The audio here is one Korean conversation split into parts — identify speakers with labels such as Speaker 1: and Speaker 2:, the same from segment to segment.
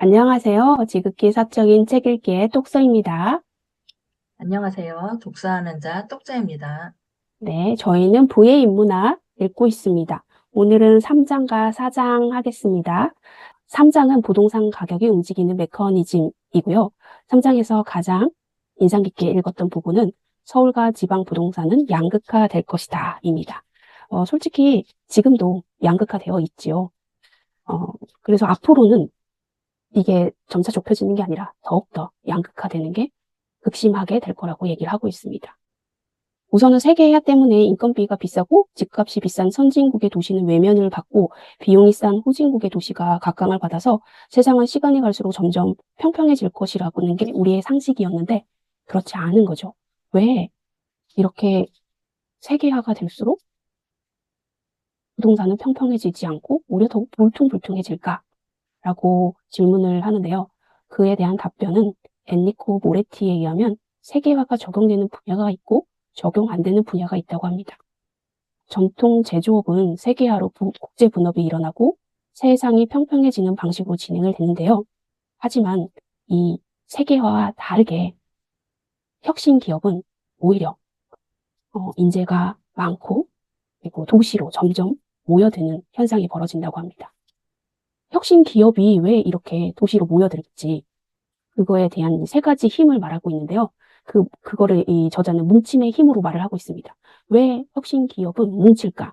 Speaker 1: 안녕하세요. 지극히 사적인 책 읽기의 똑서입니다.
Speaker 2: 안녕하세요. 독서하는 자 똑자입니다.
Speaker 1: 네, 저희는 부의 인문학 읽고 있습니다. 오늘은 3장과 4장 하겠습니다. 3장은 부동산 가격이 움직이는 메커니즘이고요. 3장에서 가장 인상 깊게 읽었던 부분은 서울과 지방 부동산은 양극화 될 것이다 입니다. 어, 솔직히 지금도 양극화되어 있지요. 어, 그래서 앞으로는 이게 점차 좁혀지는 게 아니라 더욱더 양극화되는 게 극심하게 될 거라고 얘기를 하고 있습니다. 우선은 세계화 때문에 인건비가 비싸고 집값이 비싼 선진국의 도시는 외면을 받고 비용이 싼 후진국의 도시가 각광을 받아서 세상은 시간이 갈수록 점점 평평해질 것이라고는 게 우리의 상식이었는데 그렇지 않은 거죠. 왜 이렇게 세계화가 될수록 부동산은 평평해지지 않고 오히려 더욱 불퉁불퉁해질까? 라고 질문을 하는데요. 그에 대한 답변은 엔리코 모레티에 의하면 세계화가 적용되는 분야가 있고 적용 안 되는 분야가 있다고 합니다. 전통 제조업은 세계화로 국제 분업이 일어나고 세상이 평평해지는 방식으로 진행을 되는데요. 하지만 이 세계화와 다르게 혁신 기업은 오히려 어, 인재가 많고 그리고 도시로 점점 모여드는 현상이 벌어진다고 합니다. 혁신 기업이 왜 이렇게 도시로 모여들었지 그거에 대한 세 가지 힘을 말하고 있는데요. 그, 그거를 이 저자는 뭉침의 힘으로 말을 하고 있습니다. 왜 혁신 기업은 뭉칠까?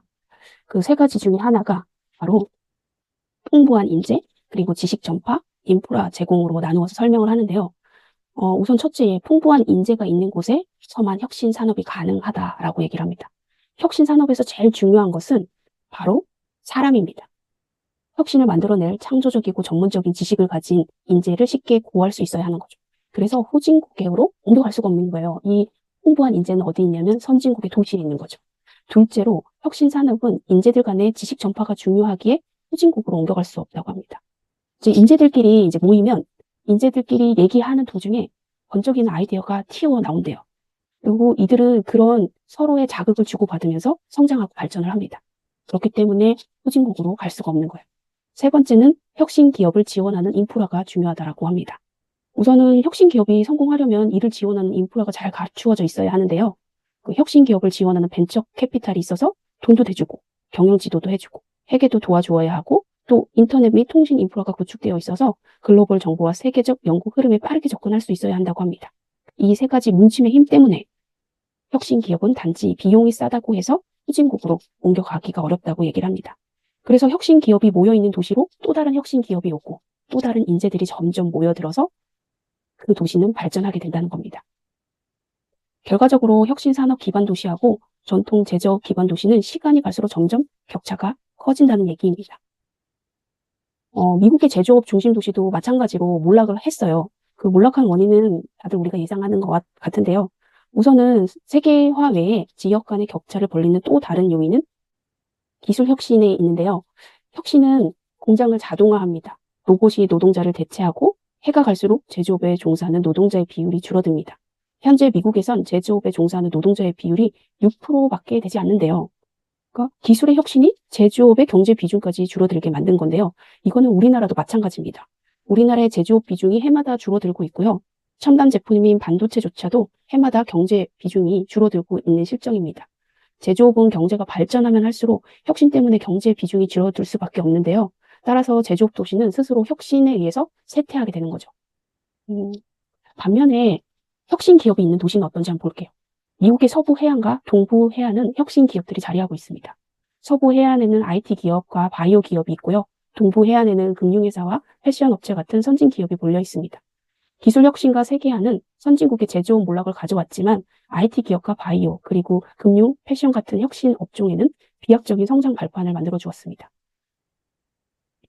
Speaker 1: 그 세 가지 중에 하나가 바로 풍부한 인재, 그리고 지식 전파, 인프라 제공으로 나누어서 설명을 하는데요. 어, 우선 첫째, 풍부한 인재가 있는 곳에서만 혁신 산업이 가능하다라고 얘기를 합니다. 혁신 산업에서 제일 중요한 것은 바로 사람입니다. 혁신을 만들어낼 창조적이고 전문적인 지식을 가진 인재를 쉽게 구할 수 있어야 하는 거죠. 그래서 후진국으로 옮겨갈 수가 없는 거예요. 이 홍보한 인재는 어디 있냐면 선진국의 도시에 있는 거죠. 둘째로 혁신 산업은 인재들 간의 지식 전파가 중요하기에 후진국으로 옮겨갈 수 없다고 합니다. 이제 인재들끼리 이제 모이면 인재들끼리 얘기하는 도중에 번쩍이는 아이디어가 튀어나온대요. 그리고 이들은 그런 서로의 자극을 주고받으면서 성장하고 발전을 합니다. 그렇기 때문에 후진국으로 갈 수가 없는 거예요. 세 번째는 혁신 기업을 지원하는 인프라가 중요하다고 합니다. 우선은 혁신 기업이 성공하려면 이를 지원하는 인프라가 잘 갖추어져 있어야 하는데요. 그 혁신 기업을 지원하는 벤처 캐피탈이 있어서 돈도 대주고 경영 지도도 해주고 회계도 도와주어야 하고 또 인터넷 및 통신 인프라가 구축되어 있어서 글로벌 정보와 세계적 연구 흐름에 빠르게 접근할 수 있어야 한다고 합니다. 이 세 가지 문침의 힘 때문에 혁신 기업은 단지 비용이 싸다고 해서 후진국으로 옮겨가기가 어렵다고 얘기를 합니다. 그래서 혁신 기업이 모여있는 도시로 또 다른 혁신 기업이 오고 또 다른 인재들이 점점 모여들어서 그 도시는 발전하게 된다는 겁니다. 결과적으로 혁신 산업 기반 도시하고 전통 제조업 기반 도시는 시간이 갈수록 점점 격차가 커진다는 얘기입니다. 어, 미국의 제조업 중심 도시도 마찬가지로 몰락을 했어요. 그 몰락한 원인은 다들 우리가 예상하는 것 같은데요. 우선은 세계화 외에 지역 간의 격차를 벌리는 또 다른 요인은 기술 혁신에 있는데요. 혁신은 공장을 자동화합니다. 로봇이 노동자를 대체하고 해가 갈수록 제조업에 종사하는 노동자의 비율이 줄어듭니다. 현재 미국에선 제조업에 종사하는 노동자의 비율이 6%밖에 되지 않는데요. 그러니까 기술의 혁신이 제조업의 경제 비중까지 줄어들게 만든 건데요. 이거는 우리나라도 마찬가지입니다. 우리나라의 제조업 비중이 해마다 줄어들고 있고요. 첨단 제품인 반도체조차도 해마다 경제 비중이 줄어들고 있는 실정입니다. 제조업은 경제가 발전하면 할수록 혁신 때문에 경제의 비중이 줄어들 수밖에 없는데요. 따라서 제조업 도시는 스스로 혁신에 의해서 쇠퇴하게 되는 거죠. 음, 반면에 혁신 기업이 있는 도시는 어떤지 한번 볼게요. 미국의 서부 해안과 동부 해안은 혁신 기업들이 자리하고 있습니다. 서부 해안에는 IT 기업과 바이오 기업이 있고요. 동부 해안에는 금융회사와 패션 업체 같은 선진 기업이 몰려 있습니다. 기술 혁신과 세계화는 선진국의 제조업 몰락을 가져왔지만 IT 기업과 바이오, 그리고 금융, 패션 같은 혁신 업종에는 비약적인 성장 발판을 만들어 주었습니다.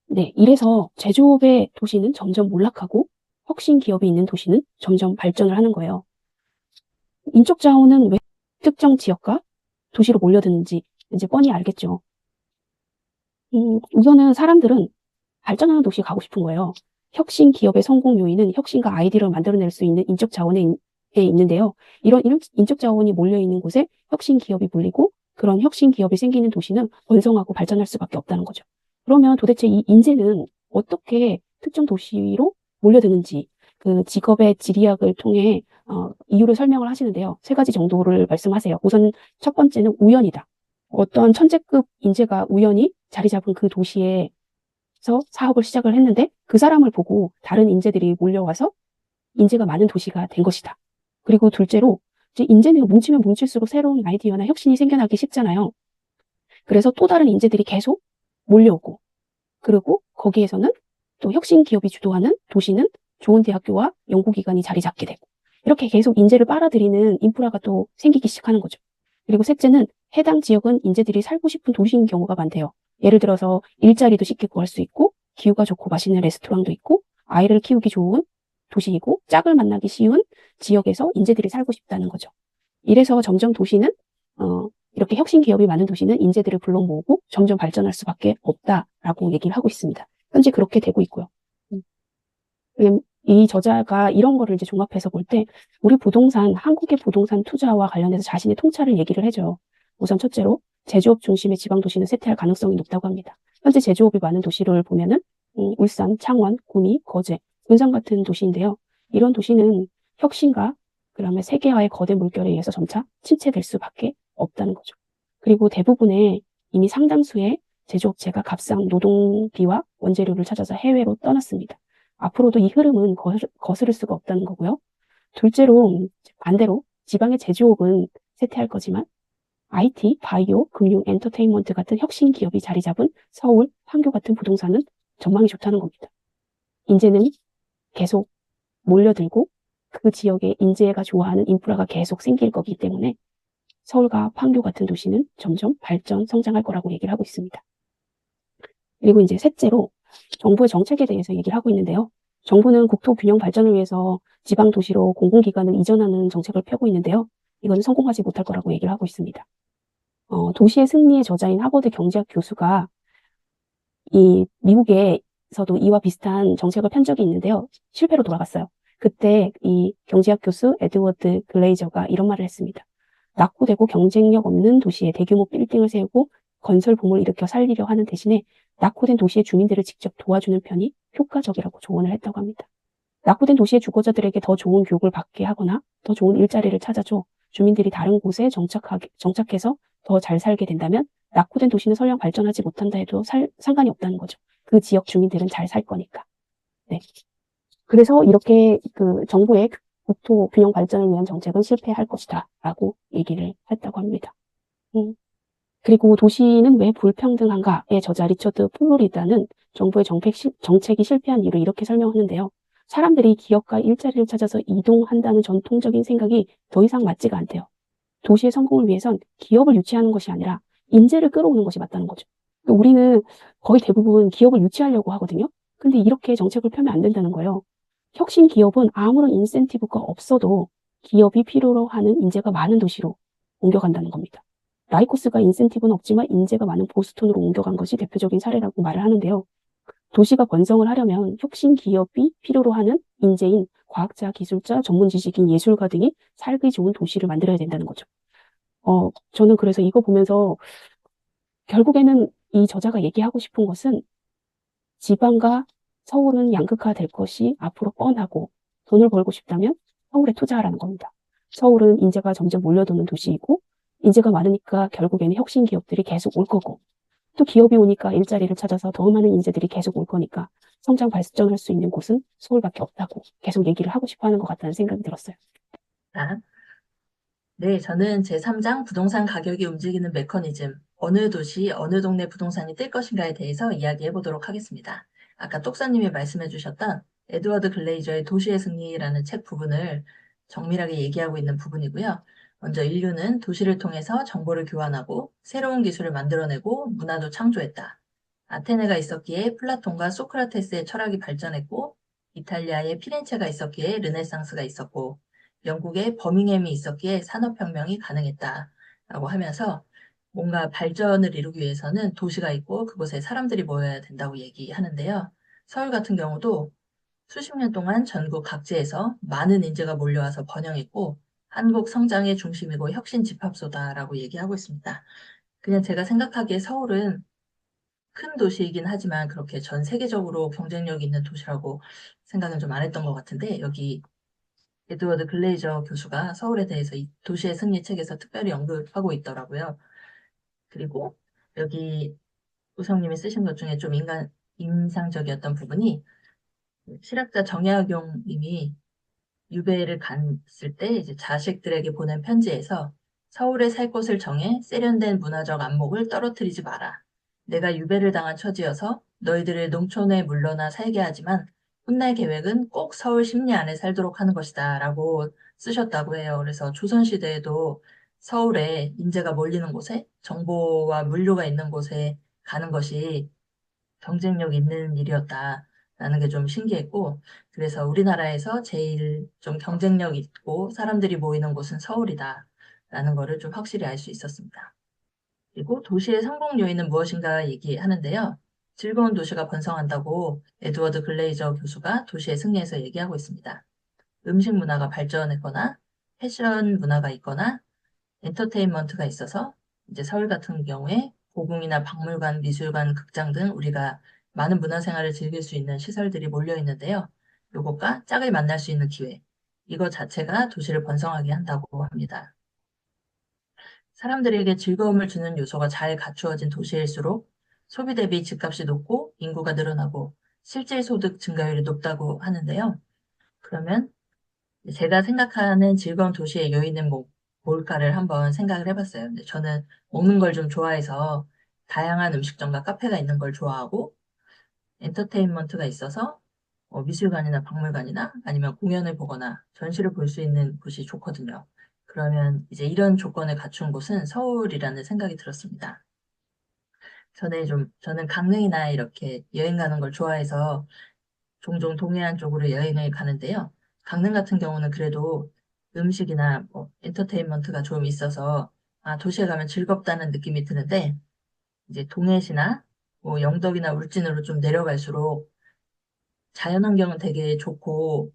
Speaker 1: 네, 이래서 제조업의 도시는 점점 몰락하고 혁신 기업이 있는 도시는 점점 발전을 하는 거예요. 인적 자원은 왜 특정 지역과 도시로 몰려드는지 이제 뻔히 알겠죠. 음, 우선은 사람들은 발전하는 도시에 가고 싶은 거예요. 혁신 기업의 성공 요인은 혁신과 아이디어를 만들어낼 수 있는 인적 자원에 있는데요. 이런 인적 자원이 몰려있는 곳에 혁신 기업이 몰리고 그런 혁신 기업이 생기는 도시는 번성하고 발전할 수밖에 없다는 거죠. 그러면 도대체 이 인재는 어떻게 특정 도시로 몰려드는지 그 직업의 지리학을 통해 어, 이유를 설명을 하시는데요. 세 가지 정도를 말씀하세요. 우선 첫 번째는 우연이다. 어떤 천재급 인재가 우연히 자리 잡은 그 도시에 해서 사업을 시작을 했는데 그 사람을 보고 다른 인재들이 몰려와서 인재가 많은 도시가 된 것이다. 그리고 둘째로 이제 인재는 뭉치면 뭉칠수록 새로운 아이디어나 혁신이 생겨나기 쉽잖아요. 그래서 또 다른 인재들이 계속 몰려오고 그리고 거기에서는 또 혁신 기업이 주도하는 도시는 좋은 대학교와 연구기관이 자리 잡게 되고 이렇게 계속 인재를 빨아들이는 인프라가 또 생기기 시작하는 거죠. 그리고 셋째는 해당 지역은 인재들이 살고 싶은 도시인 경우가 많대요. 예를 들어서 일자리도 쉽게 구할 수 있고 기후가 좋고 맛있는 레스토랑도 있고 아이를 키우기 좋은 도시이고 짝을 만나기 쉬운 지역에서 인재들이 살고 싶다는 거죠. 이래서 점점 도시는 어, 이렇게 혁신 기업이 많은 도시는 인재들을 불러 모으고 점점 발전할 수밖에 없다라고 얘기를 하고 있습니다. 현재 그렇게 되고 있고요. 음. 이 저자가 이런 거를 이제 종합해서 볼 때 우리 부동산 한국의 부동산 투자와 관련해서 자신의 통찰을 얘기를 해줘요. 우선 첫째로 제조업 중심의 지방 도시는 쇠퇴할 가능성이 높다고 합니다. 현재 제조업이 많은 도시를 보면은 음, 울산, 창원, 구미, 거제, 군산 같은 도시인데요. 이런 도시는 혁신과 그다음에 세계화의 거대 물결에 의해서 점차 침체될 수밖에 없다는 거죠. 그리고 대부분의 이미 상당수의 제조업체가 값싼 노동비와 원재료를 찾아서 해외로 떠났습니다. 앞으로도 이 흐름은 거스를 수가 없다는 거고요. 둘째로 반대로 지방의 제조업은 쇠퇴할 거지만 IT, 바이오, 금융, 엔터테인먼트 같은 혁신 기업이 자리 잡은 서울, 판교 같은 부동산은 전망이 좋다는 겁니다. 인재는 계속 몰려들고 그 지역에 인재가 좋아하는 인프라가 계속 생길 거기 때문에 서울과 판교 같은 도시는 점점 발전, 성장할 거라고 얘기를 하고 있습니다. 그리고 이제 셋째로 정부의 정책에 대해서 얘기를 하고 있는데요. 정부는 국토 균형 발전을 위해서 지방 도시로 공공기관을 이전하는 정책을 펴고 있는데요. 이건 성공하지 못할 거라고 얘기를 하고 있습니다. 어, 도시의 승리의 저자인 하버드 경제학 교수가 이 미국에서도 이와 비슷한 정책을 편 적이 있는데요. 실패로 돌아갔어요. 그때 이 경제학 교수 에드워드 글레이저가 이런 말을 했습니다. 낙후되고 경쟁력 없는 도시에 대규모 빌딩을 세우고 건설 붐을 일으켜 살리려 하는 대신에 낙후된 도시의 주민들을 직접 도와주는 편이 효과적이라고 조언을 했다고 합니다. 낙후된 도시의 주거자들에게 더 좋은 교육을 받게 하거나 더 좋은 일자리를 찾아줘 주민들이 다른 곳에 정착하게, 정착해서 더 잘 살게 된다면 낙후된 도시는 설령 발전하지 못한다 해도 살, 상관이 없다는 거죠. 그 지역 주민들은 잘 살 거니까. 네. 그래서 이렇게 그 정부의 국토 균형 발전을 위한 정책은 실패할 것이다. 라고 얘기를 했다고 합니다. 음. 그리고 도시는 왜 불평등한가의 저자 리처드 플로리다는 정부의 정책, 정책이 실패한 이유를 이렇게 설명하는데요. 사람들이 기업과 일자리를 찾아서 이동한다는 전통적인 생각이 더 이상 맞지가 않대요. 도시의 성공을 위해선 기업을 유치하는 것이 아니라 인재를 끌어오는 것이 맞다는 거죠. 그러니까 우리는 거의 대부분 기업을 유치하려고 하거든요. 근데 이렇게 정책을 펴면 안 된다는 거예요. 혁신 기업은 아무런 인센티브가 없어도 기업이 필요로 하는 인재가 많은 도시로 옮겨간다는 겁니다. 라이코스가 인센티브는 없지만 인재가 많은 보스톤으로 옮겨간 것이 대표적인 사례라고 말을 하는데요. 도시가 번성을 하려면 혁신 기업이 필요로 하는 인재인 과학자, 기술자, 전문 지식인, 예술가 등이 살기 좋은 도시를 만들어야 된다는 거죠. 어, 저는 그래서 이거 보면서 결국에는 이 저자가 얘기하고 싶은 것은 지방과 서울은 양극화 될 것이 앞으로 뻔하고 돈을 벌고 싶다면 서울에 투자하라는 겁니다. 서울은 인재가 점점 몰려드는 도시이고 인재가 많으니까 결국에는 혁신 기업들이 계속 올 거고 또 기업이 오니까 일자리를 찾아서 더 많은 인재들이 계속 올 거니까 성장 발전할 수 있는 곳은 서울밖에 없다고 계속 얘기를 하고 싶어 하는 것 같다는 생각이 들었어요. 아,
Speaker 2: 네, 저는 제3장 부동산 가격이 움직이는 메커니즘, 어느 도시, 어느 동네 부동산이 뜰 것인가에 대해서 이야기해 보도록 하겠습니다. 아까 똑사님이 말씀해 주셨던 에드워드 글레이저의 도시의 승리라는 책 부분을 정밀하게 얘기하고 있는 부분이고요. 먼저 인류는 도시를 통해서 정보를 교환하고 새로운 기술을 만들어내고 문화도 창조했다. 아테네가 있었기에 플라톤과 소크라테스의 철학이 발전했고 이탈리아의 피렌체가 있었기에 르네상스가 있었고 영국의 버밍햄이 있었기에 산업혁명이 가능했다. 라고 하면서 뭔가 발전을 이루기 위해서는 도시가 있고 그곳에 사람들이 모여야 된다고 얘기하는데요. 서울 같은 경우도 수십 년 동안 전국 각지에서 많은 인재가 몰려와서 번영했고 한국 성장의 중심이고 혁신 집합소다라고 얘기하고 있습니다. 그냥 제가 생각하기에 서울은 큰 도시이긴 하지만 그렇게 전 세계적으로 경쟁력 있는 도시라고 생각은 좀 안 했던 것 같은데 여기 에드워드 글레이저 교수가 서울에 대해서 이 도시의 승리 책에서 특별히 언급하고 있더라고요. 그리고 여기 우성님이 쓰신 것 중에 좀 인간, 인상적이었던 부분이 실학자 정약용 님이 유배를 갔을 때 이제 자식들에게 보낸 편지에서 서울에 살 곳을 정해 세련된 문화적 안목을 떨어뜨리지 마라. 내가 유배를 당한 처지여서 너희들을 농촌에 물러나 살게 하지만 훗날 계획은 꼭 서울 심리 안에 살도록 하는 것이다 라고 쓰셨다고 해요. 그래서 조선시대에도 서울에 인재가 몰리는 곳에 정보와 물류가 있는 곳에 가는 것이 경쟁력 있는 일이었다. 라는 게 좀 신기했고 그래서 우리나라에서 제일 좀 경쟁력 있고 사람들이 모이는 곳은 서울이다 라는 거를 좀 확실히 알 수 있었습니다. 그리고 도시의 성공 요인은 무엇인가 얘기하는데요. 즐거운 도시가 번성한다고 에드워드 글레이저 교수가 도시의 승리에서 얘기하고 있습니다. 음식 문화가 발전했거나 패션 문화가 있거나 엔터테인먼트가 있어서 이제 서울 같은 경우에 고궁이나 박물관, 미술관, 극장 등 우리가 많은 문화생활을 즐길 수 있는 시설들이 몰려 있는데요. 요것과 짝을 만날 수 있는 기회, 이거 자체가 도시를 번성하게 한다고 합니다. 사람들에게 즐거움을 주는 요소가 잘 갖추어진 도시일수록 소비 대비 집값이 높고 인구가 늘어나고 실제 소득 증가율이 높다고 하는데요. 그러면 제가 생각하는 즐거운 도시의 요인은 뭐, 뭘까를 한번 생각을 해봤어요. 저는 먹는 걸 좀 좋아해서 다양한 음식점과 카페가 있는 걸 좋아하고 엔터테인먼트가 있어서 어, 미술관이나 박물관이나 아니면 공연을 보거나 전시를 볼 수 있는 곳이 좋거든요. 그러면 이제 이런 조건을 갖춘 곳은 서울이라는 생각이 들었습니다. 전에 좀 저는 강릉이나 이렇게 여행 가는 걸 좋아해서 종종 동해안 쪽으로 여행을 가는데요. 강릉 같은 경우는 그래도 음식이나 뭐 엔터테인먼트가 좀 있어서 아, 도시에 가면 즐겁다는 느낌이 드는데 이제 동해시나 뭐 영덕이나 울진으로 좀 내려갈수록 자연환경은 되게 좋고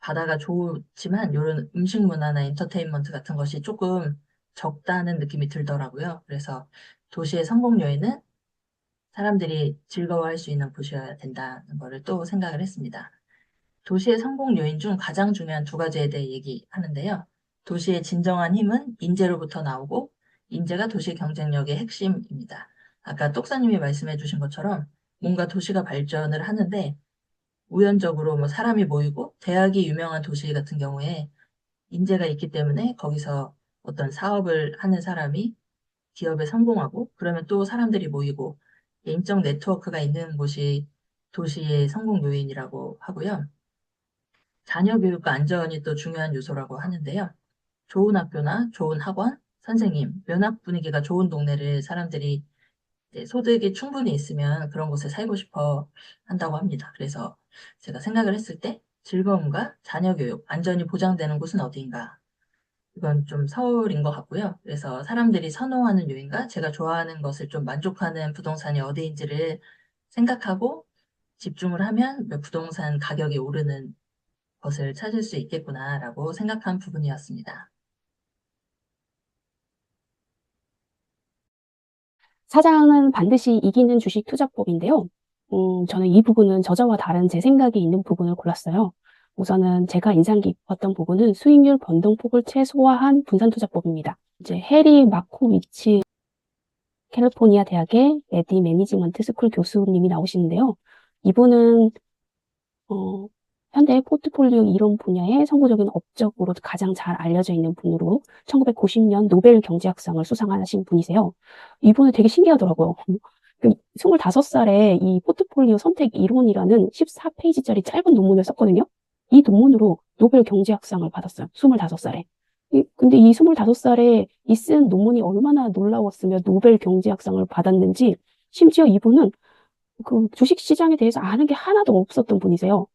Speaker 2: 바다가 좋지만 이런 음식 문화나 엔터테인먼트 같은 것이 조금 적다는 느낌이 들더라고요. 그래서 도시의 성공 요인은 사람들이 즐거워할 수 있는 곳이어야 된다는 것을 또 생각을 했습니다. 도시의 성공 요인 중 가장 중요한 두 가지에 대해 얘기하는데요. 도시의 진정한 힘은 인재로부터 나오고 인재가 도시 경쟁력의 핵심입니다. 아까 똑사님이 말씀해 주신 것처럼 뭔가 도시가 발전을 하는데 우연적으로 뭐 사람이 모이고 대학이 유명한 도시 같은 경우에 인재가 있기 때문에 거기서 어떤 사업을 하는 사람이 기업에 성공하고 그러면 또 사람들이 모이고 인적 네트워크가 있는 곳이 도시의 성공 요인이라고 하고요. 자녀 교육과 안전이 또 중요한 요소라고 하는데요. 좋은 학교나 좋은 학원, 선생님, 면학 분위기가 좋은 동네를 사람들이 소득이 충분히 있으면 그런 곳에 살고 싶어 한다고 합니다. 그래서 제가 생각을 했을 때 즐거움과 자녀 교육, 안전이 보장되는 곳은 어디인가? 이건 좀 서울인 것 같고요. 그래서 사람들이 선호하는 요인과 제가 좋아하는 것을 좀 만족하는 부동산이 어디인지를 생각하고 집중을 하면 부동산 가격이 오르는 것을 찾을 수 있겠구나라고 생각한 부분이었습니다.
Speaker 1: 사장은 반드시 이기는 주식 투자법인데요. 음, 저는 이 부분은 저자와 다른 제 생각이 있는 부분을 골랐어요. 우선은 제가 인상 깊었던 부분은 수익률 변동폭을 최소화한 분산투자법입니다. 이제 해리 마코위치 캘리포니아 대학의 에디 매니지먼트 스쿨 교수님이 나오시는데요. 이분은 어, 현대 포트폴리오 이론 분야의 선구적인 업적으로 가장 잘 알려져 있는 분으로 1990년 노벨 경제학상을 수상하신 분이세요. 이분은 되게 신기하더라고요. 25살에 그 이 포트폴리오 선택 이론이라는 14페이지짜리 짧은 논문을 썼거든요. 이 논문으로 노벨 경제학상을 받았어요. 25살에. 근데 이 25살에 이 쓴 논문이 얼마나 놀라웠으며 노벨 경제학상을 받았는지 심지어 이분은 그 주식시장에 대해서 아는 게 하나도 없었던 분이세요.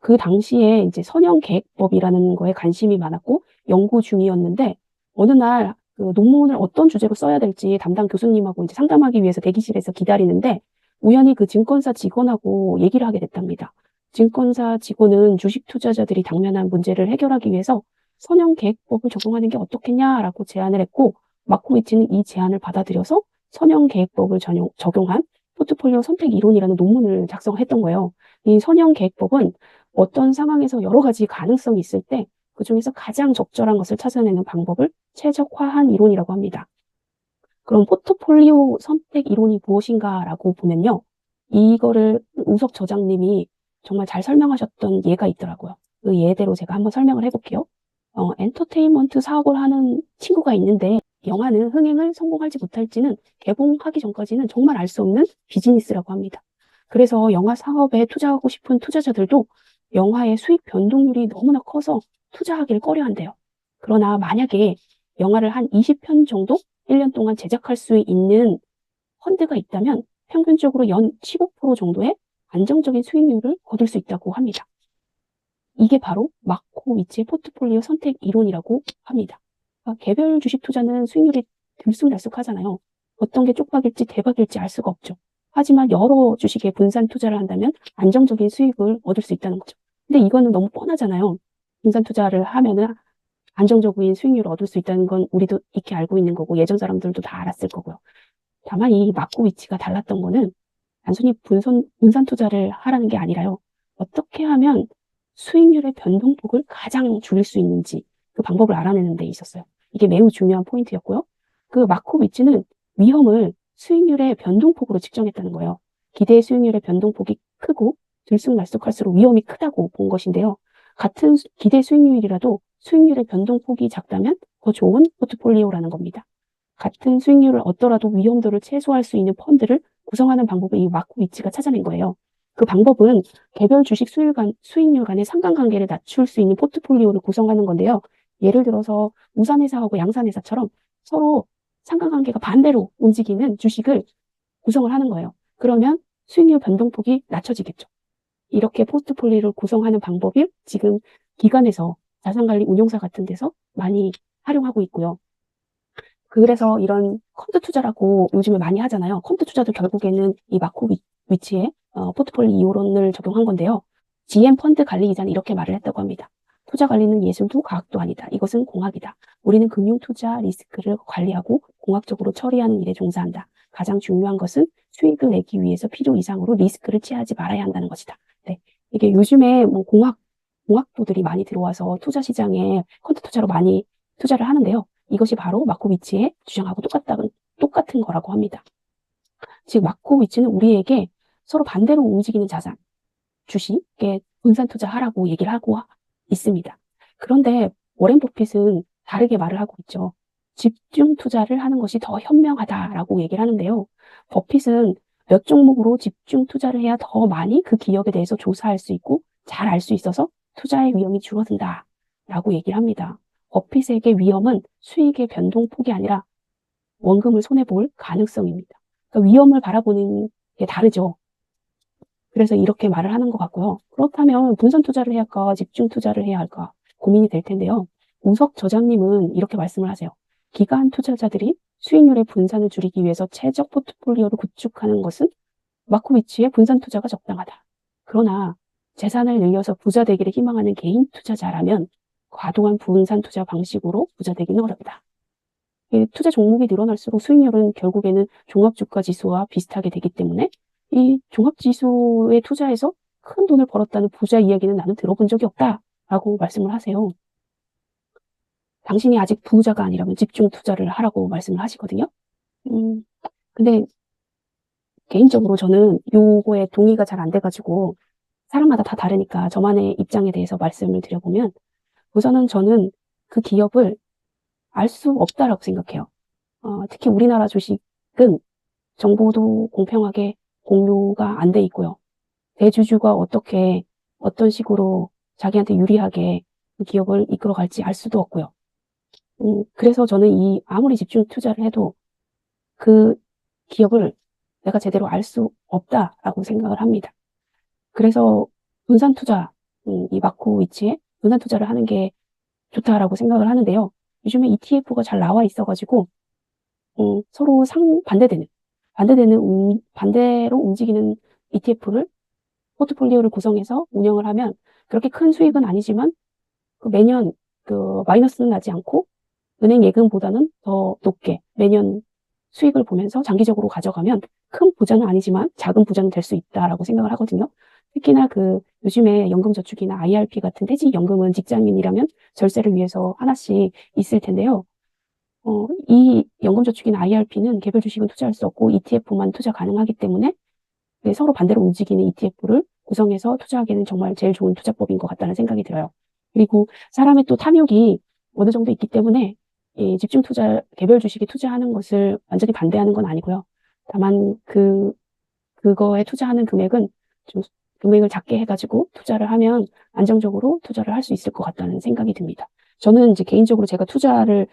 Speaker 1: 그 당시에 이제 선형 계획법이라는 거에 관심이 많았고 연구 중이었는데 어느 날 그 논문을 어떤 주제로 써야 될지 담당 교수님하고 이제 상담하기 위해서 대기실에서 기다리는데 우연히 그 증권사 직원하고 얘기를 하게 됐답니다. 증권사 직원은 주식 투자자들이 당면한 문제를 해결하기 위해서 선형 계획법을 적용하는 게 어떻겠냐라고 제안을 했고 마코비치는 이 제안을 받아들여서 선형 계획법을 적용한 포트폴리오 선택 이론이라는 논문을 작성했던 거예요. 이 선형 계획법은 어떤 상황에서 여러 가지 가능성이 있을 때 그 중에서 가장 적절한 것을 찾아내는 방법을 최적화한 이론이라고 합니다. 그럼 포트폴리오 선택 이론이 무엇인가라고 보면요. 이거를 우석 저장님이 정말 잘 설명하셨던 예가 있더라고요. 그 예대로 제가 한번 설명을 해볼게요. 어, 엔터테인먼트 사업을 하는 친구가 있는데 영화는 흥행을 성공할지 못할지는 개봉하기 전까지는 정말 알 수 없는 비즈니스라고 합니다. 그래서 영화 사업에 투자하고 싶은 투자자들도 영화의 수익 변동률이 너무나 커서 투자하기를 꺼려 한대요. 그러나 만약에 영화를 한 20편 정도 1년 동안 제작할 수 있는 펀드가 있다면 평균적으로 연 15% 정도의 안정적인 수익률을 거둘 수 있다고 합니다. 이게 바로 마코 위치의 포트폴리오 선택 이론이라고 합니다. 아, 개별 주식 투자는 수익률이 들쑥날쑥하잖아요. 어떤 게 쪽박일지 대박일지 알 수가 없죠. 하지만 여러 주식에 분산 투자를 한다면 안정적인 수익을 얻을 수 있다는 거죠. 근데 이거는 너무 뻔하잖아요. 분산 투자를 하면은 안정적인 수익률을 얻을 수 있다는 건 우리도 익히 알고 있는 거고 예전 사람들도 다 알았을 거고요. 다만 이 막고 위치가 달랐던 거는 단순히 분산, 분산 투자를 하라는 게 아니라요. 어떻게 하면 수익률의 변동폭을 가장 줄일 수 있는지 그 방법을 알아내는 데 있었어요. 이게 매우 중요한 포인트였고요. 그 마코 위치는 위험을 수익률의 변동폭으로 측정했다는 거예요. 기대 수익률의 변동폭이 크고 들쑥날쑥할수록 위험이 크다고 본 것인데요. 같은 기대 수익률이라도 수익률의 변동폭이 작다면 더 좋은 포트폴리오라는 겁니다. 같은 수익률을 얻더라도 위험도를 최소화할 수 있는 펀드를 구성하는 방법을 이와크 위치가 찾아낸 거예요. 그 방법은 개별 주식 수익 간, 수익률 간의 상관관계를 낮출 수 있는 포트폴리오를 구성하는 건데요. 예를 들어서 우산회사하고 양산회사처럼 서로 상관관계가 반대로 움직이는 주식을 구성을 하는 거예요. 그러면 수익률 변동폭이 낮춰지겠죠. 이렇게 포트폴리오를 구성하는 방법이 지금 기관에서 자산관리 운용사 같은 데서 많이 활용하고 있고요. 그래서 이런 컴퓨 투자라고 요즘에 많이 하잖아요. 컴퓨 투자도 결국에는 이 마코 위치에 어, 포트폴리 오이론을 적용한 건데요. GM 펀드 관리 이자는 이렇게 말을 했다고 합니다. 투자 관리는 예술도 과학도 아니다. 이것은 공학이다. 우리는 금융 투자 리스크를 관리하고 공학적으로 처리하는 일에 종사한다. 가장 중요한 것은 수익을 내기 위해서 필요 이상으로 리스크를 취하지 말아야 한다는 것이다. 네. 이게 요즘에 뭐 공학, 공학부들이 많이 들어와서 투자 시장에 컨트 투자로 많이 투자를 하는데요. 이것이 바로 마코위치의 주장하고 똑같다는, 똑같은 거라고 합니다. 즉, 마코위치는 우리에게 서로 반대로 움직이는 자산, 주식에 분산 투자하라고 얘기를 하고 있습니다. 그런데 워렌 버핏은 다르게 말을 하고 있죠. 집중 투자를 하는 것이 더 현명하다라고 얘기를 하는데요. 버핏은 몇 종목으로 집중 투자를 해야 더 많이 그 기업에 대해서 조사할 수 있고 잘 알 수 있어서 투자의 위험이 줄어든다라고 얘기를 합니다. 버핏에게 위험은 수익의 변동폭이 아니라 원금을 손해볼 가능성입니다. 그러니까 위험을 바라보는 게 다르죠. 그래서 이렇게 말을 하는 것 같고요. 그렇다면 분산 투자를 해야 할까, 집중 투자를 해야 할까 고민이 될 텐데요. 우석 저장님은 이렇게 말씀을 하세요. 기관 투자자들이 수익률의 분산을 줄이기 위해서 최적 포트폴리오를 구축하는 것은 마코비치의 분산 투자가 적당하다. 그러나 재산을 늘려서 부자 되기를 희망하는 개인 투자자라면 과도한 분산 투자 방식으로 부자 되기는 어렵다. 투자 종목이 늘어날수록 수익률은 결국에는 종합주가 지수와 비슷하게 되기 때문에 이 종합지수에 투자해서 큰 돈을 벌었다는 부자 이야기는 나는 들어본 적이 없다. 라고 말씀을 하세요. 당신이 아직 부자가 아니라면 집중 투자를 하라고 말씀을 하시거든요. 음, 근데 개인적으로 저는 요거에 동의가 잘 안 돼가지고 사람마다 다 다르니까 저만의 입장에 대해서 말씀을 드려보면 우선은 저는 그 기업을 알 수 없다라고 생각해요. 어, 특히 우리나라 주식은 정보도 공평하게 공유가 안 돼 있고요. 대주주가 어떻게 어떤 식으로 자기한테 유리하게 그 기업을 이끌어갈지 알 수도 없고요. 음, 그래서 저는 이 아무리 집중 투자를 해도 그 기업을 내가 제대로 알 수 없다라고 생각을 합니다. 그래서 분산 투자, 음, 이 마크 위치에 분산 투자를 하는 게 좋다라고 생각을 하는데요. 요즘에 ETF가 잘 나와 있어가지고 음, 서로 상 반대되는 반대되는 음, 반대로 움직이는 ETF를 포트폴리오를 구성해서 운영을 하면 그렇게 큰 수익은 아니지만 그 매년 그 마이너스는 나지 않고 은행 예금보다는 더 높게 매년 수익을 보면서 장기적으로 가져가면 큰 부자는 아니지만 작은 부자는 될 수 있다라고 생각을 하거든요. 특히나 그 요즘에 연금저축이나 IRP 같은 퇴직연금은 직장인이라면 절세를 위해서 하나씩 있을 텐데요. 어, 이연금저축인 IRP는 개별 주식은 투자할 수 없고 ETF만 투자 가능하기 때문에 네, 서로 반대로 움직이는 ETF를 구성해서 투자하기에는 정말 제일 좋은 투자법인 것 같다는 생각이 들어요. 그리고 사람의 또 탐욕이 어느 정도 있기 때문에 이 집중 투자, 개별 주식에 투자하는 것을 완전히 반대하는 건 아니고요. 다만 그, 그거에 투자하는 금액은 좀 금액을 작게 해가지고 투자를 하면 안정적으로 투자를 할 수 있을 것 같다는 생각이 듭니다. 저는 이제 개인적으로 제가 투자를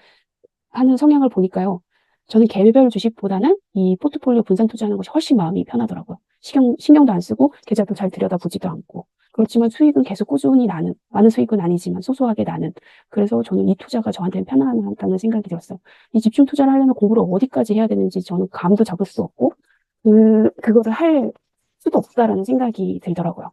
Speaker 1: 하는 성향을 보니까요. 저는 개별 주식보다는 이 포트폴리오 분산 투자하는 것이 훨씬 마음이 편하더라고요. 신경, 신경도 안 쓰고 계좌도 잘 들여다보지도 않고. 그렇지만 수익은 계속 꾸준히 나는, 많은 수익은 아니지만 소소하게 나는. 그래서 저는 이 투자가 저한테는 편안하다는 생각이 들었어요. 이 집중 투자를 하려면 공부를 어디까지 해야 되는지 저는 감도 잡을 수 없고, 그, 그거를 할 수도 없다라는 생각이 들더라고요.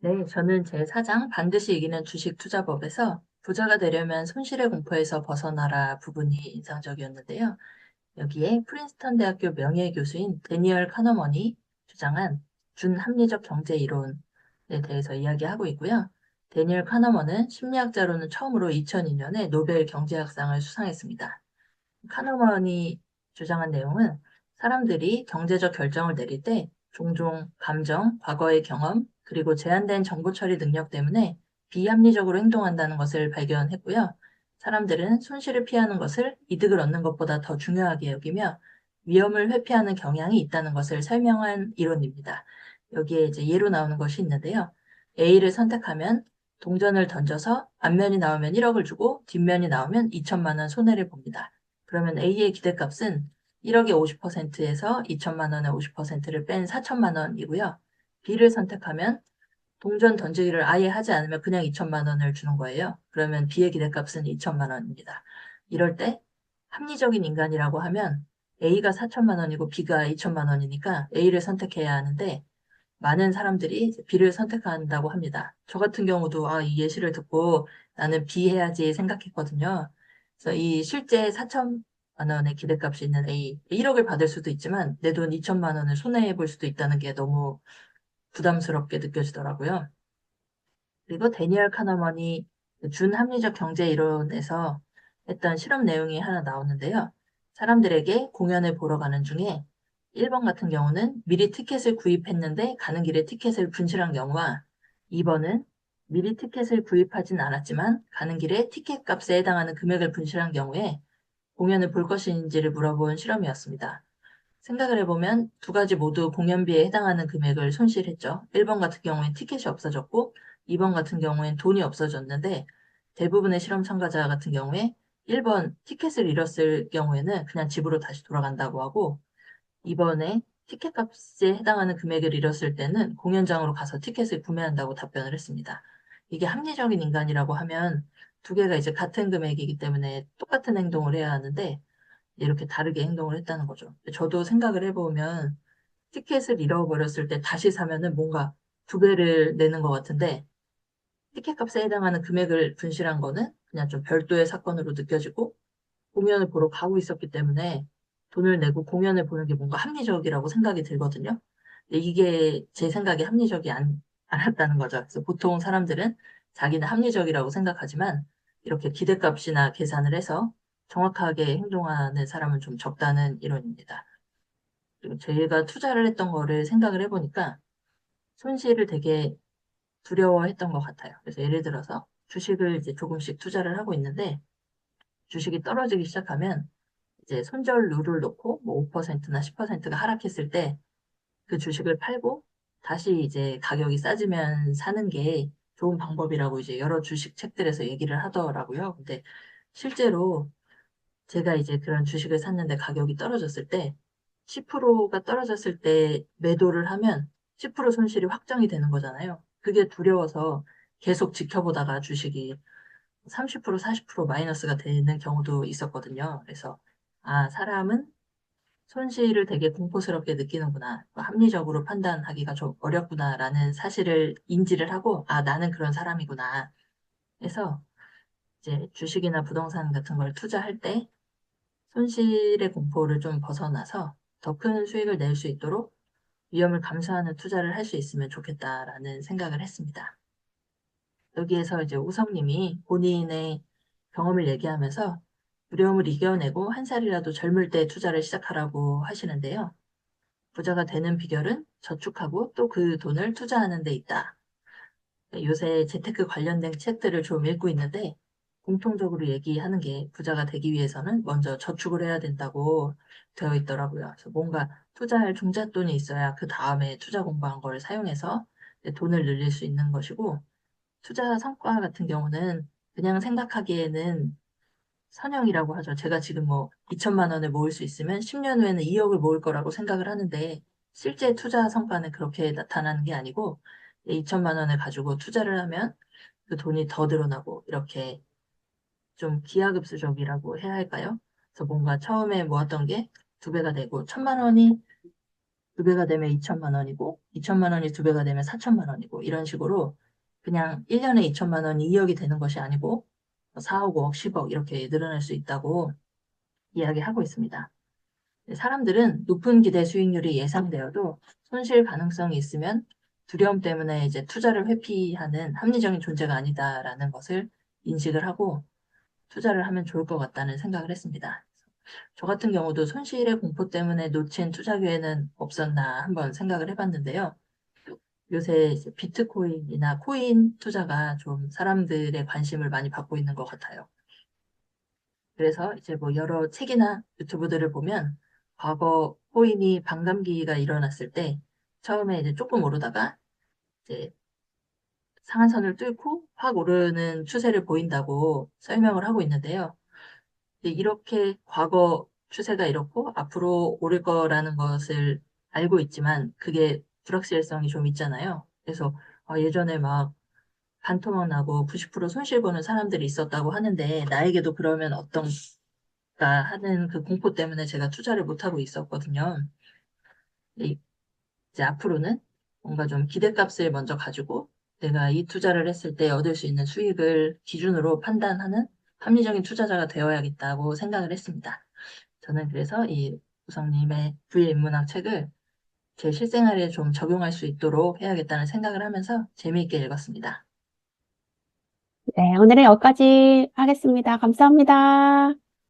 Speaker 2: 네, 저는 제 사장 반드시 이기는 주식 투자법에서 부자가 되려면 손실의 공포에서 벗어나라 부분이 인상적이었는데요. 여기에 프린스턴 대학교 명예교수인 데니얼 카너먼이 주장한 준합리적 경제 이론에 대해서 이야기하고 있고요. 데니얼 카너먼은 심리학자로는 처음으로 2002년에 노벨 경제학상을 수상했습니다. 카너먼이 주장한 내용은 사람들이 경제적 결정을 내릴 때 종종 감정, 과거의 경험, 그리고 제한된 정보 처리 능력 때문에 비합리적으로 행동한다는 것을 발견했고요. 사람들은 손실을 피하는 것을 이득을 얻는 것보다 더 중요하게 여기며 위험을 회피하는 경향이 있다는 것을 설명한 이론입니다. 여기에 이제 예로 나오는 것이 있는데요. A를 선택하면 동전을 던져서 앞면이 나오면 1억을 주고 뒷면이 나오면 2천만 원 손해를 봅니다. 그러면 A의 기대값은 1억의 50%에서 2천만 원의 50%를 뺀 4천만 원이고요. B를 선택하면 동전 던지기를 아예 하지 않으면 그냥 2천만 원을 주는 거예요. 그러면 비의 기대값은 2천만 원입니다. 이럴 때 합리적인 인간이라고 하면 A가 4천만 원이고 B가 2천만 원이니까 A를 선택해야 하는데 많은 사람들이 B를 선택한다고 합니다. 저 같은 경우도 아, 이 예시를 듣고 나는 B 해야지 생각했거든요. 그래서 이 실제 4천만 원의 기대값이 있는 A, 1억을 받을 수도 있지만 내 돈 2천만 원을 손해볼 수도 있다는 게 너무 부담스럽게 느껴지더라고요. 그리고 데니얼 카너먼이 준합리적 경제 이론에서 했던 실험 내용이 하나 나오는데요. 사람들에게 공연을 보러 가는 중에 1번 같은 경우는 미리 티켓을 구입했는데 가는 길에 티켓을 분실한 경우와 2번은 미리 티켓을 구입하진 않았지만 가는 길에 티켓 값에 해당하는 금액을 분실한 경우에 공연을 볼 것인지를 물어본 실험이었습니다. 생각을 해보면 두 가지 모두 공연비에 해당하는 금액을 손실했죠. 1번 같은 경우엔 티켓이 없어졌고 2번 같은 경우엔 돈이 없어졌는데 대부분의 실험 참가자 같은 경우에 1번 티켓을 잃었을 경우에는 그냥 집으로 다시 돌아간다고 하고 2번에 티켓 값에 해당하는 금액을 잃었을 때는 공연장으로 가서 티켓을 구매한다고 답변을 했습니다. 이게 합리적인 인간이라고 하면 두 개가 이제 같은 금액이기 때문에 똑같은 행동을 해야 하는데 이렇게 다르게 행동을 했다는 거죠. 저도 생각을 해보면 티켓을 잃어버렸을 때 다시 사면은 뭔가 두 배를 내는 것 같은데 티켓 값에 해당하는 금액을 분실한 거는 그냥 좀 별도의 사건으로 느껴지고 공연을 보러 가고 있었기 때문에 돈을 내고 공연을 보는 게 뭔가 합리적이라고 생각이 들거든요. 이게 제 생각이 합리적이 안, 않았다는 거죠. 그래서 보통 사람들은 자기는 합리적이라고 생각하지만 이렇게 기대값이나 계산을 해서 정확하게 행동하는 사람은 좀 적다는 이론입니다. 그리고 저가 투자를 했던 거를 생각을 해보니까 손실을 되게 두려워했던 것 같아요. 그래서 예를 들어서 주식을 이제 조금씩 투자를 하고 있는데 주식이 떨어지기 시작하면 이제 손절 룰을 놓고 뭐 5%나 10%가 하락했을 때 그 주식을 팔고 다시 이제 가격이 싸지면 사는 게 좋은 방법이라고 이제 여러 주식 책들에서 얘기를 하더라고요. 근데 실제로 제가 이제 그런 주식을 샀는데 가격이 떨어졌을 때 10%가 떨어졌을 때 매도를 하면 10% 손실이 확정이 되는 거잖아요. 그게 두려워서 계속 지켜보다가 주식이 30% 40% 마이너스가 되는 경우도 있었거든요. 그래서 아 사람은 손실을 되게 공포스럽게 느끼는구나 뭐 합리적으로 판단하기가 좀 어렵구나라는 사실을 인지를 하고 아 나는 그런 사람이구나 해서 이제 주식이나 부동산 같은 걸 투자할 때 손실의 공포를 좀 벗어나서 더 큰 수익을 낼 수 있도록 위험을 감수하는 투자를 할 수 있으면 좋겠다라는 생각을 했습니다. 여기에서 이제 우성님이 본인의 경험을 얘기하면서 두려움을 이겨내고 한 살이라도 젊을 때 투자를 시작하라고 하시는데요. 부자가 되는 비결은 저축하고 또 그 돈을 투자하는 데 있다. 네, 요새 재테크 관련된 책들을 좀 읽고 있는데 공통적으로 얘기하는 게 부자가 되기 위해서는 먼저 저축을 해야 된다고 되어 있더라고요. 그래서 뭔가 투자할 종잣돈이 있어야 그 다음에 투자 공부한 걸 사용해서 돈을 늘릴 수 있는 것이고 투자 성과 같은 경우는 그냥 생각하기에는 선형이라고 하죠. 제가 지금 뭐 2천만 원을 모을 수 있으면 10년 후에는 2억을 모을 거라고 생각을 하는데 실제 투자 성과는 그렇게 나타나는 게 아니고 2천만 원을 가지고 투자를 하면 그 돈이 더 늘어나고 이렇게 좀 기하급수적이라고 해야 할까요? 그래서 뭔가 처음에 모았던 게 두 배가 되고 천만 원이 두 배가 되면 이천만 원이고 이천만 원이 두 배가 되면 사천만 원이고 이런 식으로 그냥 1년에 2천만 원이 2억이 되는 것이 아니고 4억, 뭐 5억, 10억 이렇게 늘어날 수 있다고 이야기하고 있습니다. 네, 사람들은 높은 기대 수익률이 예상되어도 손실 가능성이 있으면 두려움 때문에 이제 투자를 회피하는 합리적인 존재가 아니다라는 것을 인식을 하고 투자를 하면 좋을 것 같다는 생각을 했습니다. 저 같은 경우도 손실의 공포 때문에 놓친 투자 기회는 없었나 한번 생각을 해봤는데요. 요새 비트코인이나 코인 투자가 좀 사람들의 관심을 많이 받고 있는 것 같아요. 그래서 이제 뭐 여러 책이나 유튜브들을 보면 과거 코인이 반감기가 일어났을 때 처음에 이제 조금 오르다가 이제 상한선을 뚫고 확 오르는 추세를 보인다고 설명을 하고 있는데요. 이렇게 과거 추세가 이렇고 앞으로 오를 거라는 것을 알고 있지만 그게 불확실성이 좀 있잖아요. 그래서 어, 예전에 막 반토막 나고 90% 손실 보는 사람들이 있었다고 하는데 나에게도 그러면 어떤가 하는 그 공포 때문에 제가 투자를 못하고 있었거든요. 이제 앞으로는 뭔가 좀 기대값을 먼저 가지고 내가 이 투자를 했을 때 얻을 수 있는 수익을 기준으로 판단하는 합리적인 투자자가 되어야겠다고 생각을 했습니다. 저는 그래서 이 우성님의 부일문학 책을 제 실생활에 좀 적용할 수 있도록 해야겠다는 생각을 하면서 재미있게 읽었습니다.
Speaker 1: 네, 오늘은 여기까지 하겠습니다. 감사합니다.